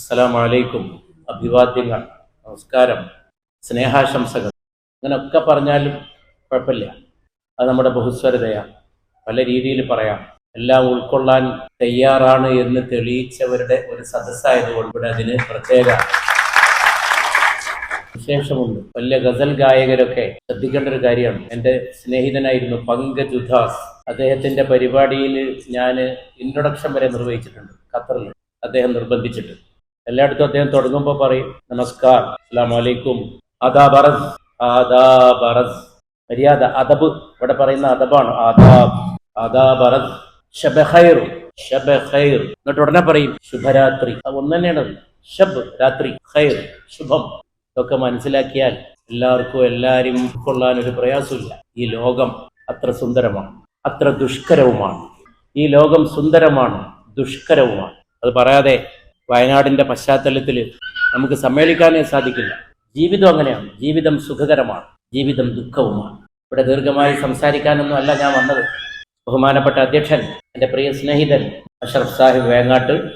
അസ്സലാമു അലൈക്കും അഭിവാദ്യങ്ങൾ നമസ്കാരം സ്നേഹാശംസകൾ. അങ്ങനെയൊക്കെ പറഞ്ഞാലും കുഴപ്പമില്ല. അത് നമ്മുടെ ബഹുസ്വരതയാണ് പല രീതിയിൽ പറയാം. എല്ലാം ഉൾക്കൊള്ളാൻ തയ്യാറാണ് എന്ന് തെളിയിച്ചവരുടെ ഒരു സദസ്സായതുകൊണ്ട് ഇവിടെ അതിന് പ്രത്യേക വിശേഷമുണ്ട്. വലിയ ഗസൽ ഗായകരൊക്കെ ശ്രദ്ധിക്കേണ്ട ഒരു കാര്യമാണ്. എന്റെ സ്നേഹിതനായിരുന്നു പങ്കജ് ഉദാസ്. അദ്ദേഹത്തിന്റെ പരിപാടിയിൽ ഞാൻ ഇൻട്രൊഡക്ഷൻ വരെ നിർവഹിച്ചിട്ടുണ്ട്. ഖത്തറിൽ അദ്ദേഹം നിർബന്ധിച്ചിട്ട്. എല്ലായിടത്തും അദ്ദേഹം തുടങ്ങുമ്പോൾ പറയും നമസ്കാർ അസ്സാം വലൈക്കും ആദാ ബറസ്. ആദാ ബറസ്. മര്യാദ അദബ്. ഇവിടെ പറയുന്ന അദബാണ് ആദാബ് ആദാ ബറസ്. ഷബഖൈർ ഷബഖൈർ എന്നിട്ട് ഉടനെ പറയും ശുഭരാത്രി. അത് ഒന്ന് തന്നെയാണ് ഷബ് രാത്രി. ഖൈർ ശുഭം. ഇതൊക്കെ മനസ്സിലാക്കിയാൽ എല്ലാവർക്കും എല്ലാവരും കൊള്ളാൻ ഒരു പ്രയാസമില്ല. ഈ ലോകം അത്ര സുന്ദരമാണ് അത്ര ദുഷ്കരവുമാണ്. ഈ ലോകം സുന്ദരമാണ് ദുഷ്കരവുമാണ്. അത് പറയാതെ വയനാടിന്റെ പശ്ചാത്തലത്തിൽ നമുക്ക് സമ്മേളിക്കാനേ സാധിക്കില്ല. ജീവിതം അങ്ങനെയാണ്. ജീവിതം സുഖകരമാണ്. ജീവിതം ദുഃഖവുമാണ്. ഇവിടെ ദീർഘമായി സംസാരിക്കാനൊന്നും അല്ല ഞാൻ വന്നത്. ബഹുമാനപ്പെട്ട അധ്യക്ഷൻ എന്റെ പ്രിയ സ്നേഹിതൻ അഷറഫ് സാഹിബ് വേങ്ങാട്ട്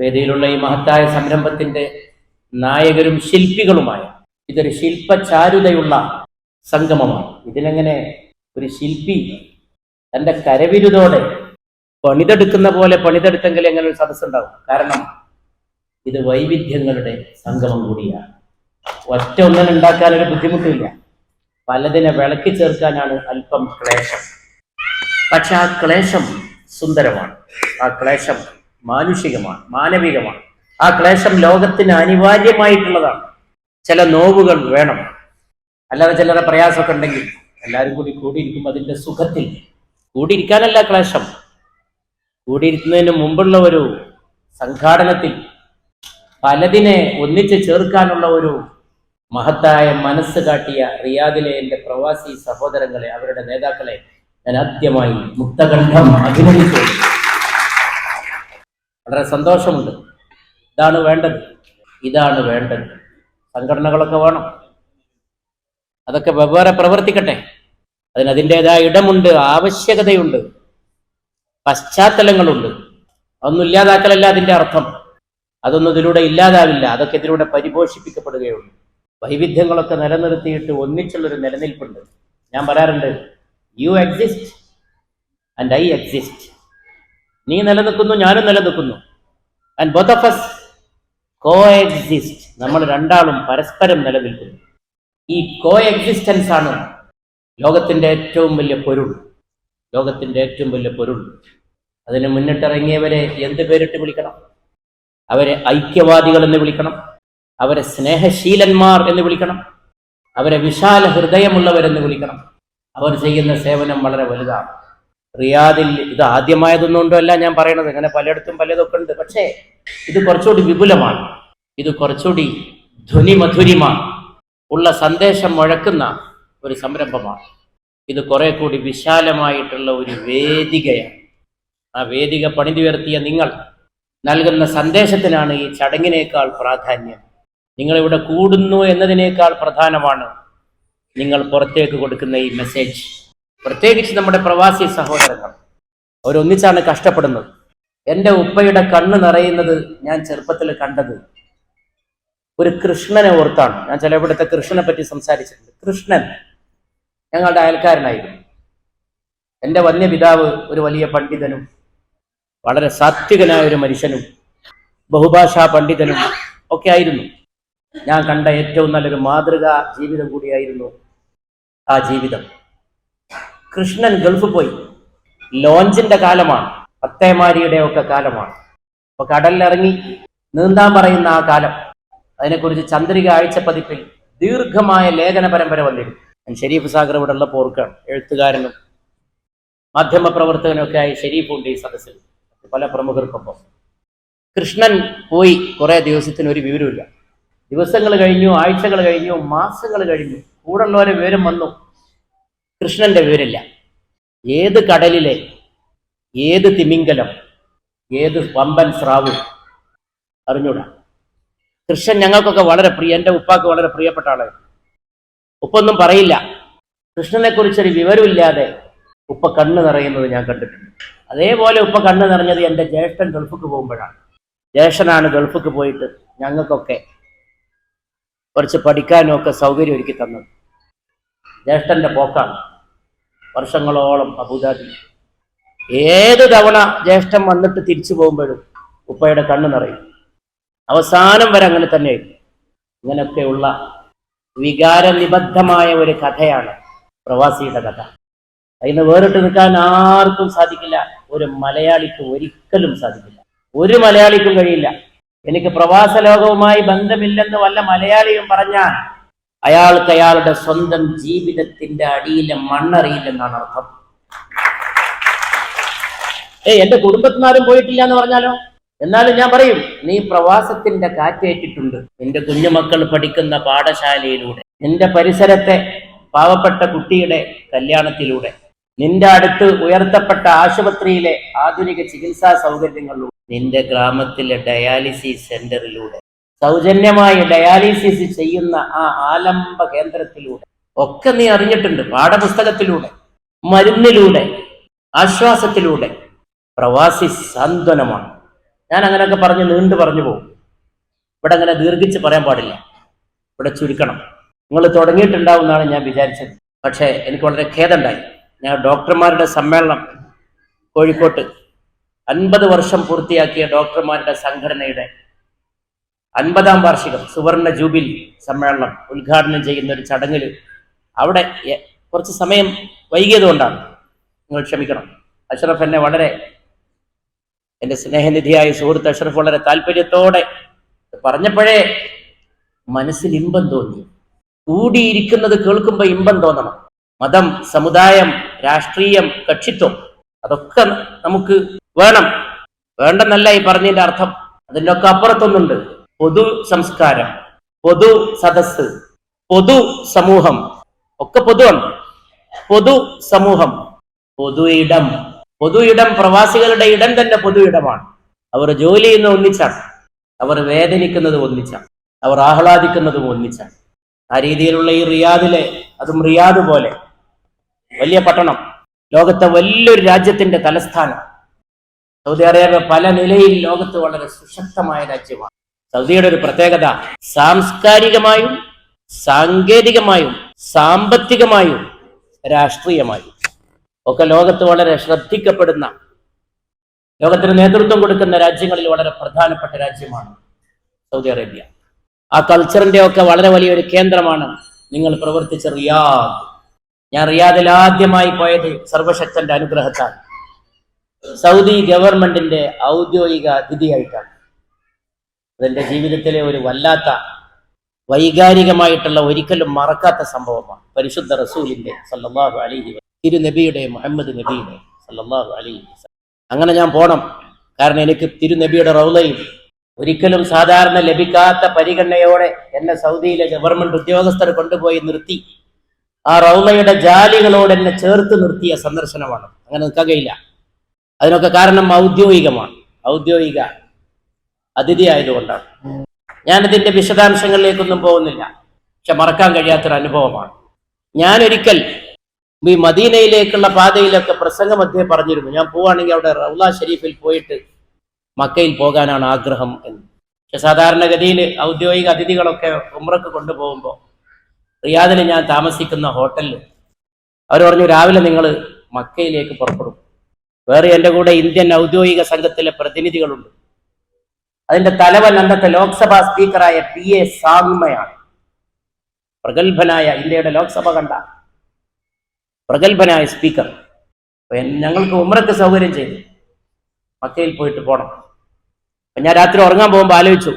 വേദിയിലുള്ള ഈ മഹത്തായ സംരംഭത്തിന്റെ നായകരും ശില്പികളുമായ ഇതൊരു ശില്പചാരുതയുള്ള സംഗമമാണ്. ഇതിനെങ്ങനെ ഒരു ശില്പി തന്റെ കരവിരുതോടെ പണിതെടുക്കുന്ന പോലെ പണിതെടുത്തെങ്കിൽ എങ്ങനെ ഒരു സദസ്സുണ്ടാവും? കാരണം ഇത് വൈവിധ്യങ്ങളുടെ സംഗമം കൂടിയാണ്. ഒറ്റ ഒന്നിനെ ഉണ്ടാക്കാൻ ഒരു ബുദ്ധിമുട്ടില്ല. പലതിനെ വിളക്കി ചേർക്കാനാണ് അല്പം ക്ലേശം. പക്ഷെ ആ ക്ലേശം സുന്ദരമാണ്. ആ ക്ലേശം മാനുഷികമാണ് മാനവികമാണ്. ആ ക്ലേശം ലോകത്തിന് അനിവാര്യമായിട്ടുള്ളതാണ്. ചില നോവുകൾ വേണം. അല്ലാതെ ചിലരെ പ്രയാസമൊക്കെ ഉണ്ടെങ്കിൽ എല്ലാവരും കൂടി കൂടിയിരിക്കും അതിന്റെ സുഖത്തിൽ കൂടിയിരിക്കാനല്ല ക്ലേശം. കൂടിയിരിക്കുന്നതിന് മുമ്പുള്ള ഒരു സംഘാടനത്തിൽ പലതിനെ ഒന്നിച്ച് ചേർക്കാനുള്ള ഒരു മഹത്തായ മനസ്സ് കാട്ടിയ റിയാദിലെ എന്റെ പ്രവാസി സഹോദരങ്ങളെ അവരുടെ നേതാക്കളെ ഞാൻ ആദ്യമായി മുക്തകണ്ഠം അഭിനന്ദിച്ചു വളരെ സന്തോഷമുണ്ട്. ഇതാണ് വേണ്ടത്. ഇതാണ് വേണ്ടത്. സംഘടനകളൊക്കെ വേണം. അതൊക്കെ വെവ്വേറെ പ്രവർത്തിക്കട്ടെ. അതിന് അതിന്റെതായ ഇടമുണ്ട് ആവശ്യകതയുണ്ട് പശ്ചാത്തലങ്ങളുണ്ട്. അതൊന്നും ഇല്ലാതാക്കലല്ല അതിന്റെ അർത്ഥം. അതൊന്നും ഇതിലൂടെ ഇല്ലാതാവില്ല. അതൊക്കെ ഇതിലൂടെ പരിപോഷിപ്പിക്കപ്പെടുകയുള്ളൂ. വൈവിധ്യങ്ങളൊക്കെ നിലനിർത്തിയിട്ട് ഒന്നിച്ചുള്ളൊരു നിലനിൽപ്പുണ്ട്. ഞാൻ പറയാറുണ്ട് you exist and I exist നീ നിലനിൽക്കുന്നു ഞാനും നിലനിൽക്കുന്നു. And both of us coexist നമ്മൾ രണ്ടാളും പരസ്പരം നിലനിൽക്കുന്നു. ഈ കോ എക്സിസ്റ്റൻസ് ആണ് ലോകത്തിന്റെ ഏറ്റവും വലിയ പൊരുൾ. ലോകത്തിന്റെ ഏറ്റവും വലിയ പൊരുൾ. അതിന് മുന്നിട്ടിറങ്ങിയവരെ എന്ത് പേരിട്ട് വിളിക്കണം? അവരെ ഐക്യവാദികൾ എന്ന് വിളിക്കണം. അവരെ സ്നേഹശീലന്മാർ എന്ന് വിളിക്കണം. അവരെ വിശാല ഹൃദയമുള്ളവരെന്ന് വിളിക്കണം. അവർ ചെയ്യുന്ന സേവനം വളരെ വലുതാണ്. റിയാദിൽ ഇത് ആദ്യമായതൊന്നുകൊണ്ടല്ല ഞാൻ പറയണത്. അങ്ങനെ പലയിടത്തും പലതൊക്കെ ഉണ്ട്. പക്ഷേ ഇത് കുറച്ചുകൂടി വിപുലമാണ്. ഇത് കുറച്ചുകൂടി ധ്വനിമധുരിമാണ്. ഉള്ള സന്ദേശം മുഴക്കുന്ന ഒരു സംരംഭമാണ്. ഇത് കുറെ കൂടി വിശാലമായിട്ടുള്ള ഒരു വേദികയാണ്. ആ വേദിക പണിതുയർത്തിയ നിങ്ങൾ നൽകുന്ന സന്ദേശത്തിനാണ് ഈ ചടങ്ങിനേക്കാൾ പ്രാധാന്യം. നിങ്ങളിവിടെ കൂടുന്നു എന്നതിനേക്കാൾ പ്രധാനമാണ് നിങ്ങൾ പുറത്തേക്ക് കൊടുക്കുന്ന ഈ മെസ്സേജ് പ്രത്യേകിച്ച് നമ്മുടെ പ്രവാസി സഹോദരങ്ങൾ. അവരൊന്നിച്ചാണ് കഷ്ടപ്പെടുന്നത്. എന്റെ ഉപ്പയുടെ കണ്ണ് നിറയുന്നത് ഞാൻ ചെറുപ്പത്തിൽ കണ്ടത്. ഒരു കൃഷ്ണനെ ഓർത്താണ്. ഞാൻ ചില ഇവിടുത്തെ കൃഷ്ണനെ പറ്റി സംസാരിച്ചിട്ടുണ്ട്. കൃഷ്ണൻ ഞങ്ങളുടെ അയൽക്കാരനായിരുന്നു. എന്റെ വന്യപിതാവ് ഒരു വലിയ പണ്ഡിതനും വളരെ സാത്വികനായ ഒരു മനുഷ്യനും ബഹുഭാഷാ പണ്ഡിതനും ഒക്കെ ആയിരുന്നു. ഞാൻ കണ്ട ഏറ്റവും നല്ലൊരു മാതൃകാ ജീവിതം കൂടിയായിരുന്നു ആ ജീവിതം. കൃഷ്ണൻ ഗൾഫ് പോയി. ലോഞ്ചിന്റെ കാലമാണ്. പത്തേമാരിയുടെ ഒക്കെ കാലമാണ്. അപ്പൊ കടലിലിറങ്ങി നീന്താൻ പറയുന്ന ആ കാലം. അതിനെക്കുറിച്ച് ചന്ദ്രിക ആഴ്ചപ്പതിപ്പിൽ ദീർഘമായ ലേഖന പരമ്പര വന്നിരുന്നു. ഞാൻ ഷെരീഫ് സാഗർ ഇവിടെ ഉള്ള പോർക്കാണ്. എഴുത്തുകാരനും മാധ്യമ പ്രവർത്തകനും ഒക്കെ ആയി ഷെരീഫുണ്ട് ഈ സദസ്സിൽ. പല പ്രമുഖർക്കൊപ്പം. കൃഷ്ണൻ പോയി കുറേ ദിവസത്തിന് ഒരു വിവരമില്ല ദിവസങ്ങൾ കഴിഞ്ഞു ആഴ്ചകൾ കഴിഞ്ഞു മാസങ്ങൾ കഴിഞ്ഞു. കൂടുള്ളവരെ വിവരം വന്നു. കൃഷ്ണന്റെ വിവരമില്ല. ഏത് കടലിലെ ഏത് തിമിംഗലം ഏത് പമ്പൻ സ്രാവ് അറിഞ്ഞൂടാ. കൃഷ്ണൻ ഞങ്ങൾക്കൊക്കെ വളരെ പ്രിയ എന്റെ ഉപ്പാക്ക് വളരെ പ്രിയപ്പെട്ട ആളായിരുന്നു. ഉപ്പൊന്നും പറയില്ല. കൃഷ്ണനെ കുറിച്ചൊരു വിവരമില്ലാതെ ഉപ്പ കണ്ണ് നിറയുന്നത് ഞാൻ കണ്ടിട്ടുണ്ട്. അതേപോലെ ഉപ്പ കണ്ണ് നിറഞ്ഞത് എന്റെ ജ്യേഷ്ഠൻ ഗൾഫിക്ക് പോകുമ്പോഴാണ്. ജ്യേഷ്ഠനാണ് ഗൾഫിക്ക് പോയിട്ട് ഞങ്ങൾക്കൊക്കെ കുറച്ച് പഠിക്കാനും ഒക്കെ സൗകര്യം ഒരുക്കി തന്നത്. ജ്യേഷ്ഠന്റെ പോക്കാണ്. വർഷങ്ങളോളം അബുദാബി ഏത് തവണ ജ്യേഷ്ഠൻ വന്നിട്ട് തിരിച്ചു പോകുമ്പോഴും ഉപ്പയുടെ കണ്ണ് നിറയും. അവസാനം വരെ അങ്ങനെ തന്നെയായിരുന്നു. ഇങ്ങനെയൊക്കെയുള്ള വികാരനിബദ്ധമായ ഒരു കഥയാണ് പ്രവാസിയുടെ കഥ. അതിന് വേറിട്ട് നിൽക്കാൻ ആർക്കും സാധിക്കില്ല. ഒരു മലയാളിക്ക് ഒരിക്കലും സാധിക്കില്ല. ഒരു മലയാളിക്കും കഴിയില്ല. എനിക്ക് പ്രവാസ ലോകവുമായി ബന്ധമില്ലെന്ന് വല്ല മലയാളിയും പറഞ്ഞാൽ അയാൾക്ക് അയാളുടെ സ്വന്തം ജീവിതത്തിന്റെ അടിയിലെ മണ്ണറിയില്ലെന്നാണ് അർത്ഥം. ഏയ് എന്റെ കുടുംബത്തിനാരും പോയിട്ടില്ല എന്ന് പറഞ്ഞാലോ? എന്നാലും ഞാൻ പറയും നീ പ്രവാസത്തിന്റെ കാറ്റേറ്റിട്ടുണ്ട്. എന്റെ കുഞ്ഞുമക്കൾ പഠിക്കുന്ന പാഠശാലയിലൂടെ എന്റെ പരിസരത്തെ പാവപ്പെട്ട കുട്ടിയുടെ കല്യാണത്തിലൂടെ നിന്റെ അടുത്ത് ഉയർത്തപ്പെട്ട ആശുപത്രിയിലെ ആധുനിക ചികിത്സാ സൗകര്യങ്ങളിലൂടെ നിന്റെ ഗ്രാമത്തിലെ ഡയാലിസിസ് സെന്ററിലൂടെ സൗജന്യമായി ഡയാലിസിസ് ചെയ്യുന്ന ആ ആലംബ കേന്ദ്രത്തിലൂടെ ഒക്കെ നീ അറിഞ്ഞിട്ടുണ്ട് പാഠപുസ്തകത്തിലൂടെ മരുന്നിലൂടെ ആശ്വാസത്തിലൂടെ. പ്രവാസി സാന്ത്വനമാണ്. ഞാൻ അങ്ങനെയൊക്കെ പറഞ്ഞ് നീണ്ടു പറഞ്ഞു പോകും. ഇവിടെ അങ്ങനെ ദീർഘിച്ച് പറയാൻ പാടില്ല. ഇവിടെ ചുരുക്കണം. നിങ്ങൾ തുടങ്ങിയിട്ടുണ്ടാവും എന്നാണ് ഞാൻ വിചാരിച്ചത്. പക്ഷേ എനിക്ക് വളരെ ഖേദമുണ്ടായി ഞാൻ ഡോക്ടർമാരുടെ സമ്മേളനം കോഴിക്കോട്ട് അൻപത് വർഷം പൂർത്തിയാക്കിയ ഡോക്ടർമാരുടെ സംഘടനയുടെ അൻപതാം വാർഷികം സുവർണ ജൂബിലി സമ്മേളനം ഉദ്ഘാടനം ചെയ്യുന്ന ഒരു ചടങ്ങിൽ അവിടെ കുറച്ച് സമയം വൈകിയതുകൊണ്ടാണ് നിങ്ങൾ ക്ഷമിക്കണം. അഷ്റഫ് എന്നെ വളരെ എന്റെ സ്നേഹനിധിയായ സുഹൃത്ത് അഷ്റഫ് വളരെ താല്പര്യത്തോടെ പറഞ്ഞപ്പോഴേ മനസ്സിൽ ഇമ്പം തോന്നി. കൂടിയിരിക്കുന്നത് കേൾക്കുമ്പോൾ ഇമ്പം തോന്നണം. മതം സമുദായം രാഷ്ട്രീയം കക്ഷിത്വം. അതൊക്കെ നമുക്ക് വേണം. വേണ്ടെന്നല്ല ഈ പറഞ്ഞതിന്റെ അർത്ഥം. അതിന്റെ ഒക്കെ അപ്പുറത്തൊന്നുണ്ട്. പൊതു സംസ്കാരം പൊതു സദസ് പൊതു സമൂഹം. ഒക്കെ പൊതുവാണ്. പൊതു സമൂഹം പൊതു ഇടം. പൊതു ഇടം പ്രവാസികളുടെ ഇടം തന്നെ പൊതു ഇടമാണ്. അവർ ജോലി ചെയ്യുന്ന ഒന്നിച്ചാണ്. അവർ വേദനിക്കുന്നത് ഒന്നിച്ചാണ്. അവർ ആഹ്ലാദിക്കുന്നതും ഒന്നിച്ചാണ്. ആ രീതിയിലുള്ള ഈ റിയാദിലെ അതും റിയാദ് പോലെ വലിയ പട്ടണം. ലോകത്തെ വലിയൊരു രാജ്യത്തിന്റെ തലസ്ഥാനം. സൗദി അറേബ്യ പല നിലയിൽ ലോകത്ത് വളരെ സുശക്തമായ രാജ്യമാണ്. സൗദിയുടെ ഒരു പ്രത്യേകത സാംസ്കാരികമായും സാങ്കേതികമായും സാമ്പത്തികമായും രാഷ്ട്രീയമായും. ഒക്കെ ലോകത്ത് വളരെ ശ്രദ്ധിക്കപ്പെടുന്ന ലോകത്തിന് നേതൃത്വം കൊടുക്കുന്ന രാജ്യങ്ങളിൽ വളരെ പ്രധാനപ്പെട്ട രാജ്യമാണ് സൗദി അറേബ്യ. ആ കൾച്ചറിന്റെ ഒക്കെ വളരെ വലിയൊരു കേന്ദ്രമാണ്. നിങ്ങൾ പ്രവർത്തിച്ച റിയാദ്. ഞാൻ റിയാദിൽ ആദ്യമായി പോയത് സർവശക്തന്റെ അനുഗ്രഹത്താൽ സൗദി ഗവൺമെന്റിന്റെ ഔദ്യോഗിക അതിഥിയായിട്ടാണ് അതെന്റെ ജീവിതത്തിലെ ഒരു വല്ലാത്ത വൈകാരികമായിട്ടുള്ള ഒരിക്കലും മറക്കാത്ത സംഭവമാണ്. പരിശുദ്ധ റസൂലിന്റെ സല്ലാഹു അലൈഹി തിരു നബിയുടെ മുഹമ്മദ് നബിയുടെ സല്ലാഹു അലൈഹി അങ്ങനെ ഞാൻ പോണം. കാരണം എനിക്ക് തിരുനബിയുടെ റൗലയിൽ ഒരിക്കലും സാധാരണ ലഭിക്കാത്ത പരിഗണനയോടെ എന്നെ സൗദിയിലെ ഗവൺമെന്റ് ഉദ്യോഗസ്ഥർ കൊണ്ടുപോയി നിർത്തി. ആ റൗലയുടെ ജാലികളോട് എന്നെ ചേർത്ത് നിർത്തിയ സന്ദർശനമാണ്. അങ്ങനെ നിൽക്കാൻ കഴിയില്ല അതിനൊക്കെ കാരണം ഔദ്യോഗികമാണ്. ഔദ്യോഗിക അതിഥി ആയതുകൊണ്ടാണ്. ഞാനിതിന്റെ വിശദാംശങ്ങളിലേക്കൊന്നും പോകുന്നില്ല. പക്ഷെ മറക്കാൻ കഴിയാത്തൊരു അനുഭവമാണ്. ഞാനൊരിക്കൽ ഈ മദീനയിലേക്കുള്ള പാതയിലൊക്കെ പ്രസംഗമധ്യേ പറഞ്ഞിരുന്നു. ഞാൻ പോവാണെങ്കിൽ അവിടെ റൗല ഷരീഫിൽ പോയിട്ട് മക്കയിൽ പോകാനാണ് ആഗ്രഹം എന്ന്. പക്ഷെ സാധാരണഗതിയിൽ ഔദ്യോഗിക അതിഥികളൊക്കെ ഉമ്രക്ക് കൊണ്ടുപോകുമ്പോൾ റിയാദിൽ ഞാൻ താമസിക്കുന്ന ഹോട്ടലിൽ അവർ പറഞ്ഞു രാവിലെ നിങ്ങൾ മക്കയിലേക്ക് പുറപ്പെടും. വേറെ എന്റെ കൂടെ ഇന്ത്യൻ ഔദ്യോഗിക സംഘത്തിലെ പ്രതിനിധികളുണ്ട്. അതിന്റെ തലവൻ അന്നത്തെ ലോക്സഭാ സ്പീക്കറായ പി എ സാങ്മയാണ്. പ്രഗത്ഭനായ ഇന്ത്യയുടെ ലോക്സഭ കണ്ട പ്രഗത്ഭനായ സ്പീക്കർ. ഞങ്ങൾക്ക് ഉമ്രക്ക് സൗകര്യം ചെയ്തു. മക്കയിൽ പോയിട്ട് പോണം. ഞാൻ രാത്രി ഉറങ്ങാൻ പോകുമ്പോൾ ആലോചിച്ചു.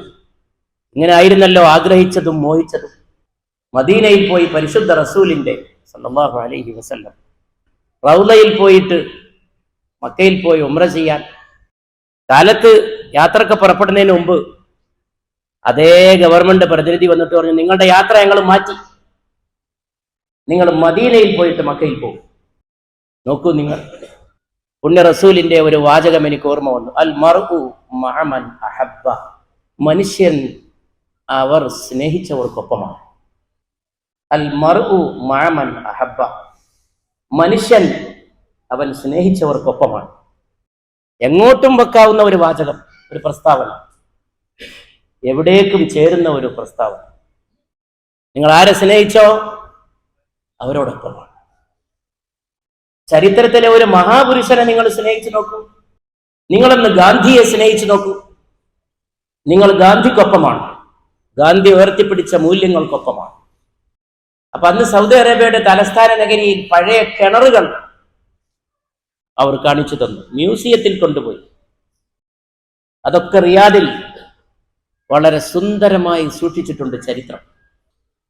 ഇങ്ങനെ ആയിരുന്നല്ലോ ആഗ്രഹിച്ചതും മോഹിച്ചതും. മദീനയിൽ പോയി പരിശുദ്ധ റസൂലിന്റെ സല്ലല്ലാഹു അലൈഹി വസല്ലം. റൗലയിൽ പോയിട്ട് മക്കയിൽ പോയി ഉമ്ര ചെയ്യാൻ. കാലത്ത് യാത്രയ്ക്ക് പുറപ്പെടുന്നതിന് മുമ്പ് അതേ ഗവൺമെന്റ് പ്രതിനിധി വന്നിട്ട് പറഞ്ഞു നിങ്ങളുടെ യാത്ര ഞങ്ങൾ മാറ്റി. നിങ്ങൾ മദീനയിൽ പോയിട്ട് മക്കയിൽ പോകും. നോക്കൂ നിങ്ങൾ. പുണ്യ റസൂലിന്റെ ഒരു വാചകം എനിക്ക് ഓർമ്മ വന്നു. അൽ മർഉ മഹമൻ അഹബ്ബ. മനുഷ്യൻ അവർ സ്നേഹിച്ചവർക്കൊപ്പമാണ്. അൽ മർഉ മഅമൻ അഹബ്ബ. മനുഷ്യൻ അവൻ സ്നേഹിച്ചവർക്കൊപ്പമാണ്. എങ്ങോട്ടും വെക്കാവുന്ന ഒരു വാചകം ഒരു പ്രസ്താവന. എവിടേക്കും ചേരുന്ന ഒരു പ്രസ്താവന. നിങ്ങൾ ആരെ സ്നേഹിച്ചോ? അവരോടൊപ്പമാണ്. ചരിത്രത്തിലെ ഒരു മഹാപുരുഷനെ നിങ്ങൾ സ്നേഹിച്ചു നോക്കൂ. നിങ്ങളൊന്ന് ഗാന്ധിയെ സ്നേഹിച്ചു നോക്കൂ. നിങ്ങൾ ഗാന്ധിക്കൊപ്പമാണ്. ഗാന്ധി ഉയർത്തിപ്പിടിച്ച മൂല്യങ്ങൾക്കൊപ്പമാണ്. അപ്പൊ അന്ന് സൗദി അറേബ്യയുടെ തലസ്ഥാന നഗരിയിൽ പഴയ കിണറുകൾ അവർ കാണിച്ചു തന്നു. മ്യൂസിയത്തിൽ കൊണ്ടുപോയി. അതൊക്കെ റിയാദിൽ വളരെ സുന്ദരമായി സൂക്ഷിച്ചിട്ടുണ്ട് ചരിത്രം.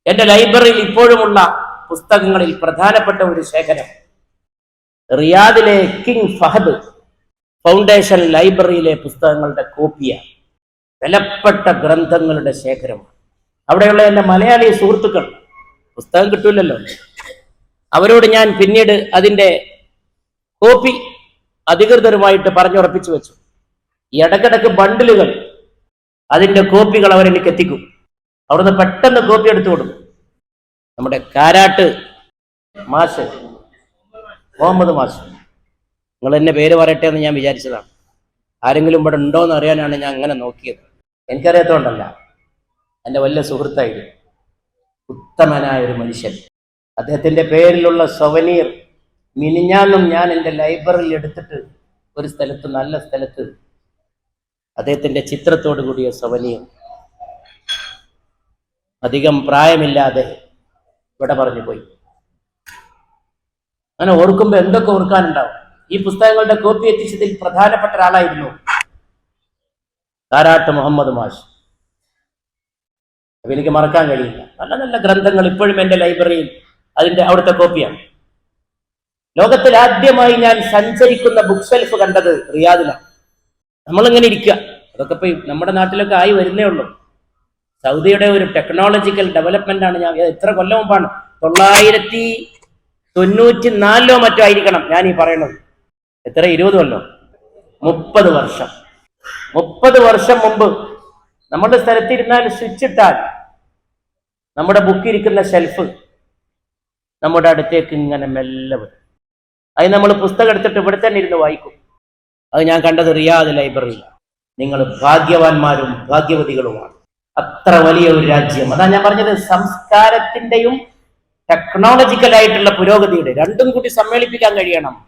എന്റെ ലൈബ്രറിയിൽ ഇപ്പോഴുമുള്ള പുസ്തകങ്ങളിൽ പ്രധാനപ്പെട്ട ഒരു ശേഖരം റിയാദിലെ കിങ് ഫഹദ് ഫൗണ്ടേഷൻ ലൈബ്രറിയിലെ പുസ്തകങ്ങളുടെ കോപ്പിയാണ്. വിലപ്പെട്ട ഗ്രന്ഥങ്ങളുടെ ശേഖരമാണ്. അവിടെയുള്ള എന്റെ മലയാളി സുഹൃത്തുക്കൾ പുസ്തകം കിട്ടൂലല്ലോ. അവരോട് ഞാൻ പിന്നീട് അതിന്റെ കോപ്പി അധികൃതരുമായിട്ട് പറഞ്ഞുറപ്പിച്ചു വെച്ചു. ഇടക്കിടക്ക് ബണ്ടിലുകൾ അതിന്റെ കോപ്പികൾ അവരെനിക്ക് എത്തിക്കും. അവിടുന്ന് പെട്ടെന്ന് കോപ്പി എടുത്തു കൊടുക്കും. നമ്മുടെ കാരാട്ട് മാഷ് മുഹമ്മദ് മാഷ്. നിങ്ങൾ എന്നെ പേര് പറയട്ടെ എന്ന് ഞാൻ വിചാരിച്ചതാണ്. ആരെങ്കിലും ഇവിടെ ഉണ്ടോ എന്ന് അറിയാനാണ് ഞാൻ അങ്ങനെ നോക്കിയത്. എനിക്കറിയാത്തതുകൊണ്ടല്ല എന്റെ വലിയ സുഹൃത്തായിരുന്നു. ഉത്തമനായ ഒരു മനുഷ്യൻ. അദ്ദേഹത്തിന്റെ പേരിലുള്ള സൊവനീർ മിനിഞ്ഞാന്നും ഞാൻ എന്റെ ലൈബ്രറിയിൽ എടുത്തിട്ട് ഒരു സ്ഥലത്ത് നല്ല സ്ഥലത്ത് അദ്ദേഹത്തിന്റെ ചിത്രത്തോടു കൂടിയ സൊവനീർ അധികം പ്രായമില്ലാതെ ഇവിടെ പറഞ്ഞു പോയി. അങ്ങനെ ഓർക്കുമ്പോൾ എന്തൊക്കെ ഓർക്കാനുണ്ടാവും? ഈ പുസ്തകങ്ങളുടെ കോപ്പി എത്തിച്ചതിൽ പ്രധാനപ്പെട്ട ഒരാളായിരുന്നു. കാരാട്ട് മുഹമ്മദ് മാഷ്. അപ്പൊ എനിക്ക് മറക്കാൻ കഴിയില്ല. നല്ല നല്ല ഗ്രന്ഥങ്ങൾ ഇപ്പോഴും എന്റെ ലൈബ്രറിയിൽ അതിന്റെ അവിടുത്തെ കോപ്പിയാണ്. ലോകത്തിൽ ആദ്യമായി ഞാൻ സഞ്ചരിക്കുന്ന ബുക്ക് സെൽഫ് കണ്ടത് റിയാദിലാണ്. നമ്മളിങ്ങനെ ഇരിക്കുക. അതൊക്കെ ഇപ്പൊ നമ്മുടെ നാട്ടിലൊക്കെ ആയി വരുന്നേ ഉള്ളൂ. സൗദിയുടെ ഒരു ടെക്നോളജിക്കൽ ഡെവലപ്മെന്റ് ആണ് ഞാൻ എത്ര കൊല്ലം മുമ്പാണ്? തൊള്ളായിരത്തി തൊണ്ണൂറ്റി നാലിലോ മറ്റോ ആയിരിക്കണം ഞാൻ ഈ പറയണത്. എത്ര? ഇരുപത് കൊല്ലോ? മുപ്പത് വർഷം. മുപ്പത് വർഷം മുമ്പ് നമ്മുടെ സ്ഥലത്തിരുന്നാൽ സ്വിച്ച് ഇട്ടാൽ നമ്മുടെ ബുക്ക് ഇരിക്കുന്ന ഷെൽഫ് നമ്മുടെ അടുത്തേക്ക് ഇങ്ങനെ മെല്ലെ വരും. അത് നമ്മൾ പുസ്തകം എടുത്തിട്ട് ഇവിടെ തന്നെ ഇരുന്ന് വായിക്കും. അത് ഞാൻ കണ്ടത് റിയാദ് ലൈബ്രറിയിലാണ് നിങ്ങൾ ഭാഗ്യവാന്മാരും ഭാഗ്യവതികളുമാണ്. അത്ര വലിയ ഒരു രാജ്യം. അതാ ഞാൻ പറഞ്ഞത് സംസ്കാരത്തിന്റെയും ടെക്നോളജിക്കലായിട്ടുള്ള പുരോഗതിയുടെ രണ്ടും കൂടി സമ്മേളിപ്പിക്കാൻ കഴിയണം.